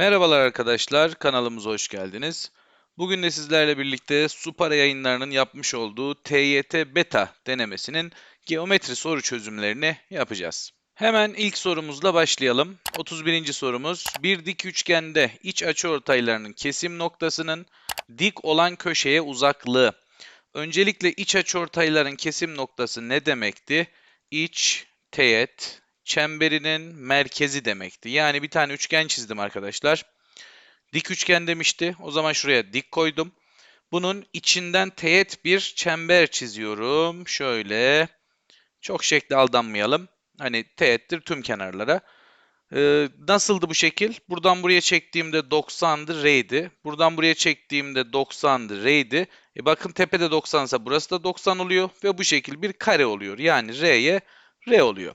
Merhabalar arkadaşlar, kanalımıza hoş geldiniz. Bugün de sizlerle birlikte Supara yayınlarının yapmış olduğu TYT Beta denemesinin geometri soru çözümlerini yapacağız. Hemen ilk sorumuzla başlayalım. 31. sorumuz, bir dik üçgende iç açıortaylarının kesim noktasının dik olan köşeye uzaklığı. Öncelikle iç açıortayların kesim noktası ne demekti? İç teğet çemberinin merkezi demekti. Yani bir tane üçgen çizdim arkadaşlar. Dik üçgen demişti. O zaman şuraya dik koydum. Bunun içinden teğet bir çember çiziyorum. Şöyle. Çok şekli aldanmayalım. Hani teğettir tüm kenarlara. Ee, nasıldı bu şekil? Buradan buraya çektiğimde 90'dı R'ydi. Buradan buraya çektiğimde 90'dı R'ydi. E bakın tepede 90 ise burası da 90 oluyor ve bu şekil bir kare oluyor. Yani R'ye R oluyor.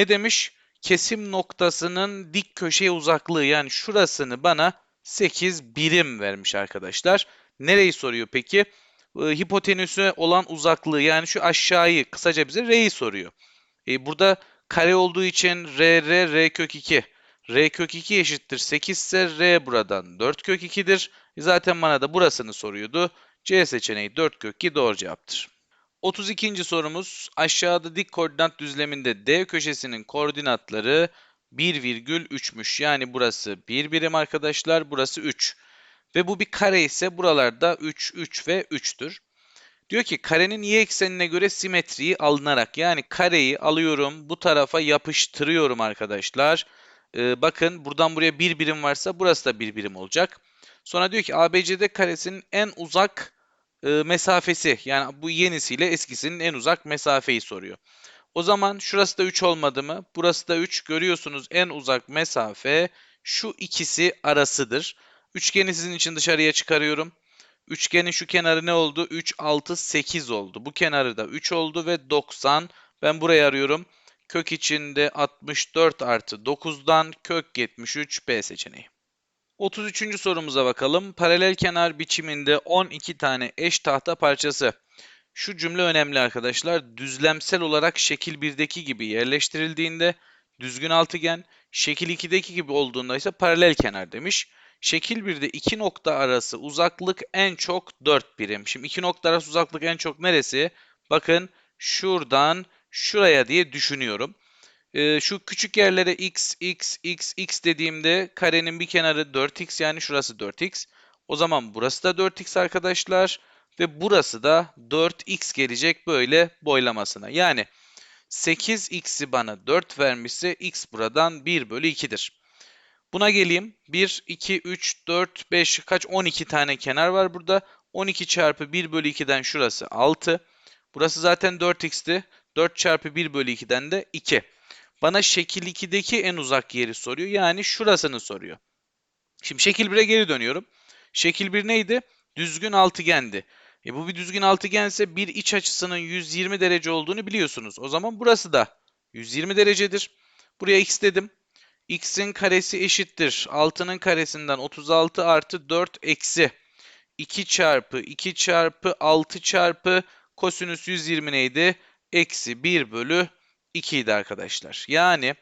Ne demiş? Kesim noktasının dik köşeye uzaklığı yani şurasını bana 8 birim vermiş arkadaşlar. Nereyi soruyor peki? Ee, hipotenüse olan uzaklığı yani şu aşağıyı kısaca bize R'yi soruyor. Ee, burada kare olduğu için R, R, R kök 2. R kök 2 eşittir 8 ise R buradan 4 kök 2'dir. E zaten bana da burasını soruyordu. C seçeneği 4 kök 2 doğru cevaptır. 32. sorumuz aşağıda dik koordinat düzleminde D köşesinin koordinatları 1,3'müş. Yani burası 1 birim arkadaşlar, burası 3. Ve bu bir kare ise buralarda 3, 3 ve 3'tür. Diyor ki karenin y eksenine göre simetriyi alınarak yani kareyi alıyorum bu tarafa yapıştırıyorum arkadaşlar. Ee, bakın buradan buraya bir birim varsa burası da bir birim olacak. Sonra diyor ki ABCD karesinin en uzak e, mesafesi yani bu yenisiyle eskisinin en uzak mesafeyi soruyor. O zaman şurası da 3 olmadı mı? Burası da 3. Görüyorsunuz en uzak mesafe şu ikisi arasıdır. Üçgeni sizin için dışarıya çıkarıyorum. Üçgenin şu kenarı ne oldu? 3, 6, 8 oldu. Bu kenarı da 3 oldu ve 90. Ben burayı arıyorum. Kök içinde 64 artı 9'dan kök 73 B seçeneği. 33. sorumuza bakalım. Paralel kenar biçiminde 12 tane eş tahta parçası. Şu cümle önemli arkadaşlar. Düzlemsel olarak şekil 1'deki gibi yerleştirildiğinde düzgün altıgen, şekil 2'deki gibi olduğunda ise paralel kenar demiş. Şekil 1'de iki nokta arası uzaklık en çok 4 birim. Şimdi iki nokta arası uzaklık en çok neresi? Bakın şuradan şuraya diye düşünüyorum. Ee, şu küçük yerlere x, x, x, x dediğimde karenin bir kenarı 4x yani şurası 4x. O zaman burası da 4x arkadaşlar. Ve burası da 4x gelecek böyle boylamasına. Yani 8x'i bana 4 vermişse x buradan 1 bölü 2'dir. Buna geleyim. 1, 2, 3, 4, 5 kaç 12 tane kenar var burada. 12 çarpı 1 bölü 2'den şurası 6. Burası zaten 4x'ti. 4 çarpı 1 bölü 2'den de 2. Bana şekil 2'deki en uzak yeri soruyor. Yani şurasını soruyor. Şimdi şekil 1'e geri dönüyorum. Şekil 1 neydi? Düzgün altıgendi. E bu bir düzgün altıgense bir iç açısının 120 derece olduğunu biliyorsunuz. O zaman burası da 120 derecedir. Buraya x dedim. x'in karesi eşittir. 6'nın karesinden 36 artı 4 eksi 2 çarpı 2 çarpı 6 çarpı kosinüs 120 neydi? Eksi 1 bölü 2 idi arkadaşlar. Yani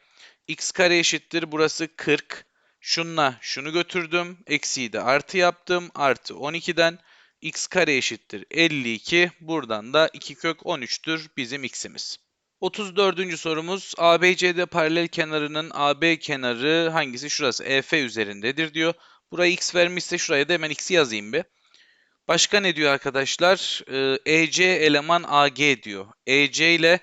x kare eşittir. Burası 40. Şunla şunu götürdüm. Eksiyi de artı yaptım. Artı 12'den x kare eşittir 52. Buradan da 2 kök 13'tür bizim x'imiz. 34. sorumuz ABCD paralel kenarının AB kenarı hangisi? Şurası EF üzerindedir diyor. Buraya x vermişse şuraya da hemen x'i yazayım bir. Başka ne diyor arkadaşlar? Ee, EC eleman AG diyor. EC ile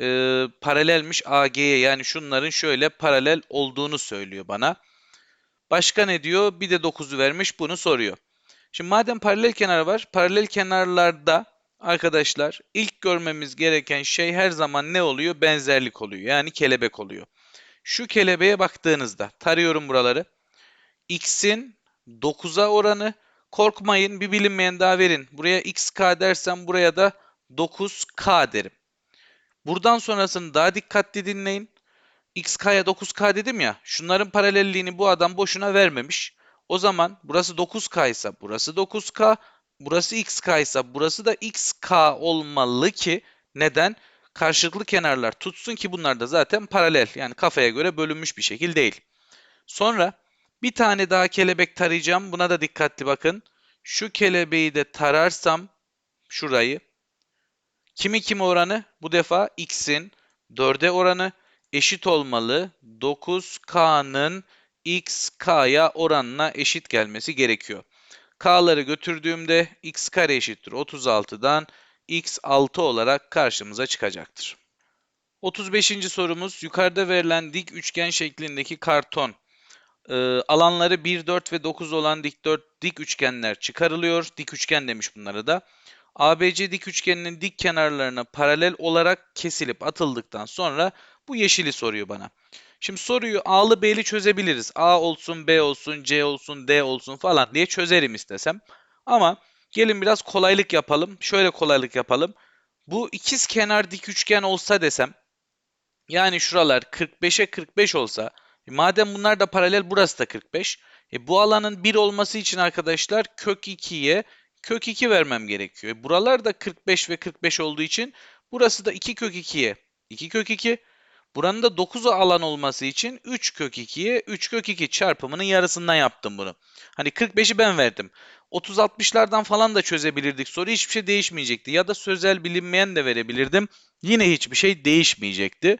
e, paralelmiş AG'ye yani şunların şöyle paralel olduğunu söylüyor bana. Başka ne diyor? Bir de 9'u vermiş bunu soruyor. Şimdi madem paralel kenar var, paralel kenarlarda arkadaşlar ilk görmemiz gereken şey her zaman ne oluyor? Benzerlik oluyor. Yani kelebek oluyor. Şu kelebeğe baktığınızda tarıyorum buraları. X'in 9'a oranı korkmayın bir bilinmeyen daha verin. Buraya xk dersem buraya da 9k derim. Buradan sonrasını daha dikkatli dinleyin. xk'ya 9k dedim ya. Şunların paralelliğini bu adam boşuna vermemiş. O zaman burası 9k ise burası 9k, burası xk ise burası da xk olmalı ki neden? Karşılıklı kenarlar tutsun ki bunlar da zaten paralel. Yani kafaya göre bölünmüş bir şekil değil. Sonra Bir tane daha kelebek tarayacağım. Buna da dikkatli bakın. Şu kelebeği de tararsam şurayı. Kimi kimi oranı? Bu defa x'in 4'e oranı eşit olmalı. 9k'nın x k'ya oranına eşit gelmesi gerekiyor. K'ları götürdüğümde x kare eşittir 36'dan x 6 olarak karşımıza çıkacaktır. 35. sorumuz yukarıda verilen dik üçgen şeklindeki karton e, alanları 1, 4 ve 9 olan dik, 4, dik üçgenler çıkarılıyor. Dik üçgen demiş bunlara da. ABC dik üçgeninin dik kenarlarına paralel olarak kesilip atıldıktan sonra bu yeşili soruyor bana. Şimdi soruyu A'lı B'li çözebiliriz. A olsun, B olsun, C olsun, D olsun falan diye çözerim istesem. Ama gelin biraz kolaylık yapalım. Şöyle kolaylık yapalım. Bu ikiz kenar dik üçgen olsa desem, yani şuralar 45'e 45 olsa, e madem bunlar da paralel burası da 45. E bu alanın 1 olması için arkadaşlar kök 2'ye kök 2 vermem gerekiyor. E buralar da 45 ve 45 olduğu için burası da 2 kök 2'ye 2 kök 2. Buranın da 9'a alan olması için 3 kök 2'ye 3 kök 2 çarpımının yarısından yaptım bunu. Hani 45'i ben verdim. 30-60'lardan falan da çözebilirdik. Soru hiçbir şey değişmeyecekti. Ya da sözel bilinmeyen de verebilirdim. Yine hiçbir şey değişmeyecekti.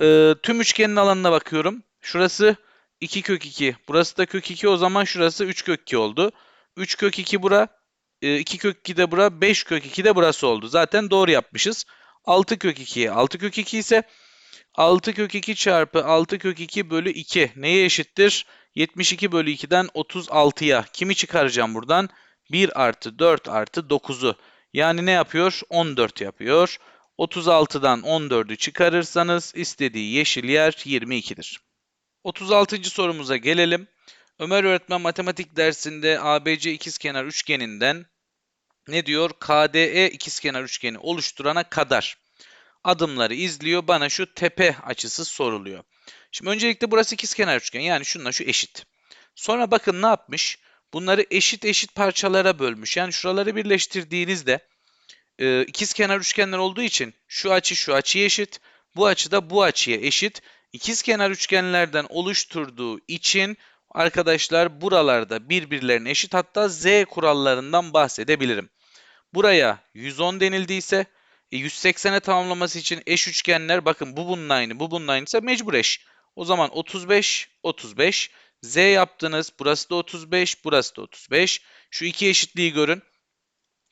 Ee, tüm üçgenin alanına bakıyorum. Şurası 2 kök 2. Burası da kök 2 o zaman şurası 3 kök 2 oldu. 3 kök 2 bura. 2 kök 2 de bura. 5 kök 2 de burası oldu. Zaten doğru yapmışız. 6 kök 2'ye 6 kök 2 ise 6 kök 2 çarpı 6 kök 2 bölü 2 neye eşittir? 72 bölü 2'den 36'ya. Kimi çıkaracağım buradan? 1 artı 4 artı 9'u. Yani ne yapıyor? 14 yapıyor. 36'dan 14'ü çıkarırsanız istediği yeşil yer 22'dir. 36. sorumuza gelelim. Ömer öğretmen matematik dersinde ABC ikizkenar üçgeninden ne diyor? KDE ikizkenar üçgeni oluşturana kadar adımları izliyor. Bana şu tepe açısı soruluyor. Şimdi öncelikle burası ikizkenar üçgen. Yani şununla şu eşit. Sonra bakın ne yapmış? Bunları eşit eşit parçalara bölmüş. Yani şuraları birleştirdiğinizde e, ikizkenar üçgenler olduğu için şu açı şu açıya eşit. Bu açı da bu açıya eşit. İkizkenar üçgenlerden oluşturduğu için arkadaşlar buralarda birbirlerine eşit hatta z kurallarından bahsedebilirim. Buraya 110 denildiyse e, 180'e tamamlaması için eş üçgenler bakın bu bunun aynı bu bunun aynı ise mecbur eş. O zaman 35 35 z yaptınız. Burası da 35 burası da 35. Şu iki eşitliği görün.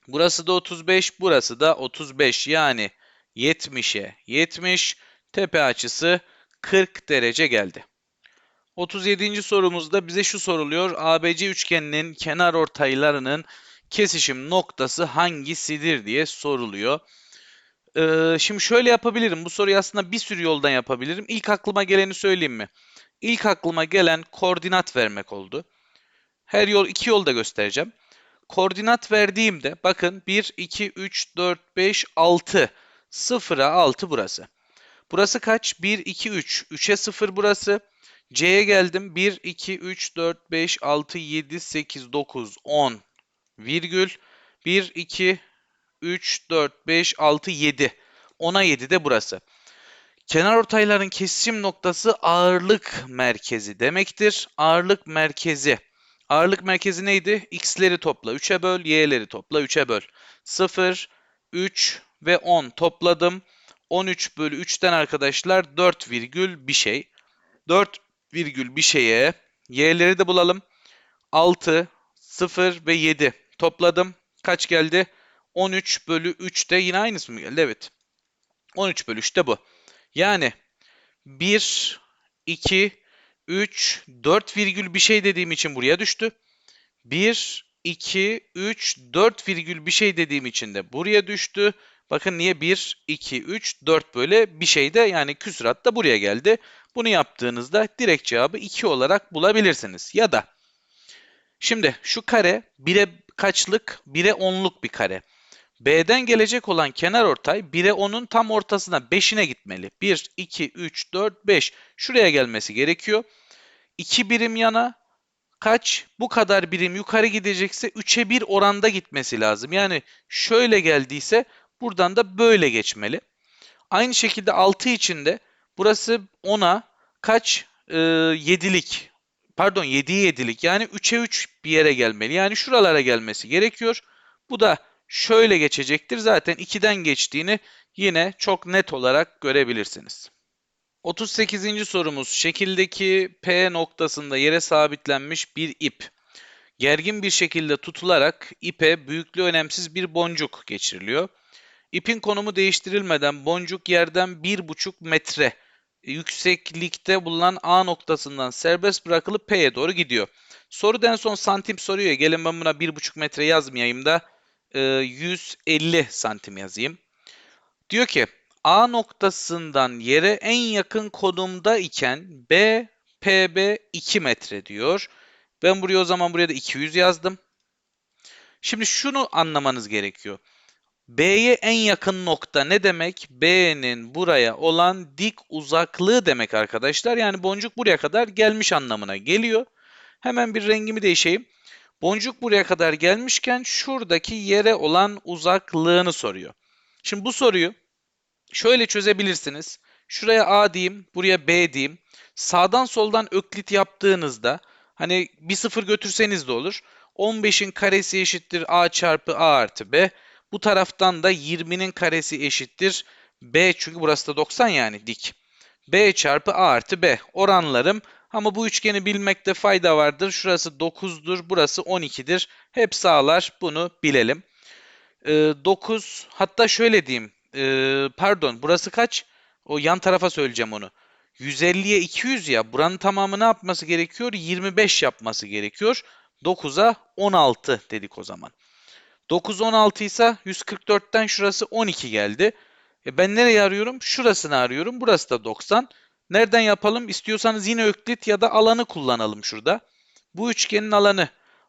Burası da 35 burası da 35 yani 70'e 70 tepe açısı 40 derece geldi. 37. sorumuzda bize şu soruluyor. ABC üçgeninin kenar ortaylarının kesişim noktası hangisidir diye soruluyor. Ee, şimdi şöyle yapabilirim. Bu soruyu aslında bir sürü yoldan yapabilirim. İlk aklıma geleni söyleyeyim mi? İlk aklıma gelen koordinat vermek oldu. Her yol iki yolda göstereceğim. Koordinat verdiğimde bakın 1, 2, 3, 4, 5, 6. 0'a 6 burası. Burası kaç? 1, 2, 3. 3'e 0 burası. C'ye geldim. 1, 2, 3, 4, 5, 6, 7, 8, 9, 10 virgül. 1, 2, 3, 4, 5, 6, 7. 10'a 7 de burası. Kenar ortayların kesişim noktası ağırlık merkezi demektir. Ağırlık merkezi. Ağırlık merkezi neydi? X'leri topla 3'e böl, Y'leri topla 3'e böl. 0, 3 ve 10 topladım. 13 bölü 3'ten arkadaşlar 4 virgül bir şey. 4 virgül bir şeye y'leri de bulalım. 6, 0 ve 7 topladım. Kaç geldi? 13 bölü 3 de yine aynısı mı geldi? Evet. 13 bölü 3 de bu. Yani 1, 2, 3, 4 virgül bir şey dediğim için buraya düştü. 1, 2, 3, 4 virgül bir şey dediğim için de buraya düştü. Bakın niye 1, 2, 3, 4 böyle bir şey de yani küsurat da buraya geldi. Bunu yaptığınızda direkt cevabı 2 olarak bulabilirsiniz. Ya da şimdi şu kare 1'e kaçlık? 1'e 10'luk bir kare. B'den gelecek olan kenar ortay 1'e 10'un tam ortasına 5'ine gitmeli. 1, 2, 3, 4, 5. Şuraya gelmesi gerekiyor. 2 birim yana kaç? Bu kadar birim yukarı gidecekse 3'e 1 oranda gitmesi lazım. Yani şöyle geldiyse buradan da böyle geçmeli. Aynı şekilde 6 için de burası 10'a kaç? Ee, 7'lik pardon 7'ye 7'lik yani 3'e 3 bir yere gelmeli. Yani şuralara gelmesi gerekiyor. Bu da şöyle geçecektir. Zaten 2'den geçtiğini yine çok net olarak görebilirsiniz. 38. sorumuz şekildeki P noktasında yere sabitlenmiş bir ip. Gergin bir şekilde tutularak ipe büyüklüğü önemsiz bir boncuk geçiriliyor. İpin konumu değiştirilmeden boncuk yerden 1,5 metre yükseklikte bulunan A noktasından serbest bırakılıp P'ye doğru gidiyor. Soruda en son santim soruyor. Gelin ben buna 1,5 metre yazmayayım da e, 150 santim yazayım. Diyor ki A noktasından yere en yakın konumda iken B, PB 2 metre diyor. Ben buraya o zaman buraya da 200 yazdım. Şimdi şunu anlamanız gerekiyor. B'ye en yakın nokta ne demek? B'nin buraya olan dik uzaklığı demek arkadaşlar. Yani boncuk buraya kadar gelmiş anlamına geliyor. Hemen bir rengimi değişeyim. Boncuk buraya kadar gelmişken şuradaki yere olan uzaklığını soruyor. Şimdi bu soruyu şöyle çözebilirsiniz. Şuraya A diyeyim, buraya B diyeyim. Sağdan soldan öklit yaptığınızda hani bir sıfır götürseniz de olur. 15'in karesi eşittir A çarpı A artı B. Bu taraftan da 20'nin karesi eşittir B çünkü burası da 90 yani dik. B çarpı A artı B oranlarım ama bu üçgeni bilmekte fayda vardır. Şurası 9'dur, burası 12'dir. Hep sağlar bunu bilelim. Ee, 9 hatta şöyle diyeyim. Ee, pardon burası kaç? O yan tarafa söyleyeceğim onu. 150'ye 200 ya buranın tamamı ne yapması gerekiyor? 25 yapması gerekiyor. 9'a 16 dedik o zaman. 9 16 ise 144'ten şurası 12 geldi. E ben nereye arıyorum? Şurasını arıyorum. Burası da 90. Nereden yapalım? İstiyorsanız yine öklit ya da alanı kullanalım şurada. Bu üçgenin alanı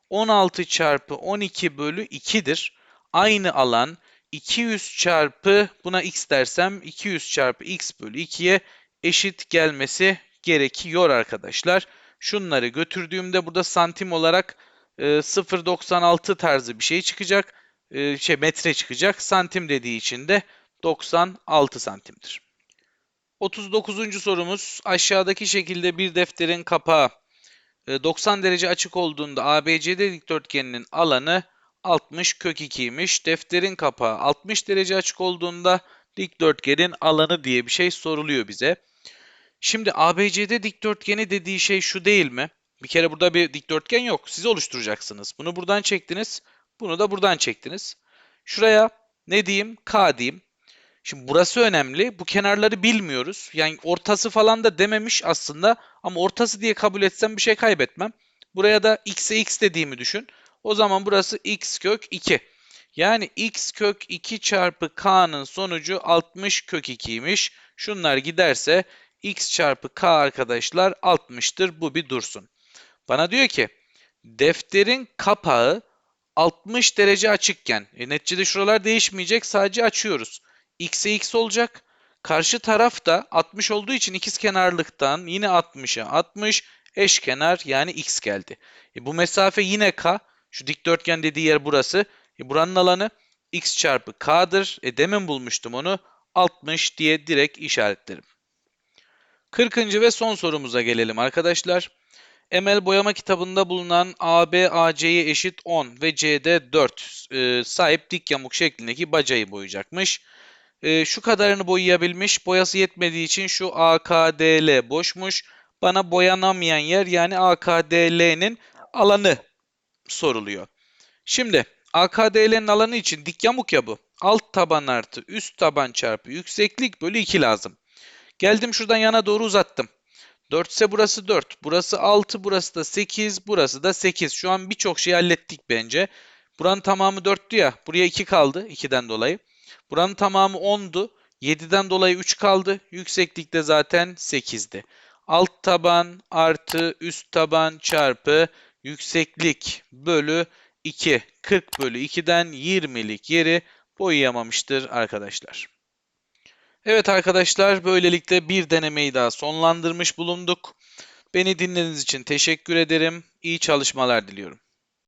16 çarpı 12 bölü 2'dir. Aynı alan 200 çarpı buna x dersem 200 çarpı x bölü 2'ye eşit gelmesi gerekiyor arkadaşlar. Şunları götürdüğümde burada santim olarak e, 0.96 tarzı bir şey çıkacak. E, şey metre çıkacak. Santim dediği için de 96 santimdir. 39. sorumuz aşağıdaki şekilde bir defterin kapağı e, 90 derece açık olduğunda ABCD dikdörtgeninin alanı 60 kök 2'ymiş. Defterin kapağı 60 derece açık olduğunda dikdörtgenin alanı diye bir şey soruluyor bize. Şimdi ABCD dikdörtgeni dediği şey şu değil mi? Bir kere burada bir dikdörtgen yok. Siz oluşturacaksınız. Bunu buradan çektiniz. Bunu da buradan çektiniz. Şuraya ne diyeyim? K diyeyim. Şimdi burası önemli. Bu kenarları bilmiyoruz. Yani ortası falan da dememiş aslında. Ama ortası diye kabul etsem bir şey kaybetmem. Buraya da x'e x dediğimi düşün. O zaman burası x kök 2. Yani x kök 2 çarpı k'nın sonucu 60 kök 2'ymiş. Şunlar giderse x çarpı k arkadaşlar 60'tır. Bu bir dursun. Bana diyor ki defterin kapağı 60 derece açıkken e, neticede şuralar değişmeyecek sadece açıyoruz. x'e x olacak. Karşı taraf da 60 olduğu için ikiz kenarlıktan yine 60'a 60 eşkenar yani x geldi. E, bu mesafe yine k. Şu dikdörtgen dediği yer burası. E, buranın alanı x çarpı k'dır. E, demin bulmuştum onu. 60 diye direkt işaretlerim. 40. ve son sorumuza gelelim arkadaşlar. Emel boyama kitabında bulunan AB AC'ye eşit 10 ve CD 4 e, sahip dik yamuk şeklindeki bacayı boyayacakmış. E, şu kadarını boyayabilmiş. Boyası yetmediği için şu AKDL boşmuş. Bana boyanamayan yer yani AKDL'nin alanı soruluyor. Şimdi AKDL'nin alanı için dik yamuk ya bu. Alt taban artı üst taban çarpı yükseklik bölü 2 lazım. Geldim şuradan yana doğru uzattım. 4 ise burası 4. Burası 6, burası da 8, burası da 8. Şu an birçok şey hallettik bence. Buranın tamamı 4'tü ya. Buraya 2 kaldı 2'den dolayı. Buranın tamamı 10'du. 7'den dolayı 3 kaldı. Yükseklikte zaten 8'di. Alt taban artı üst taban çarpı yükseklik bölü 2. 40 bölü 2'den 20'lik yeri boyayamamıştır arkadaşlar. Evet arkadaşlar böylelikle bir denemeyi daha sonlandırmış bulunduk. Beni dinlediğiniz için teşekkür ederim. İyi çalışmalar diliyorum.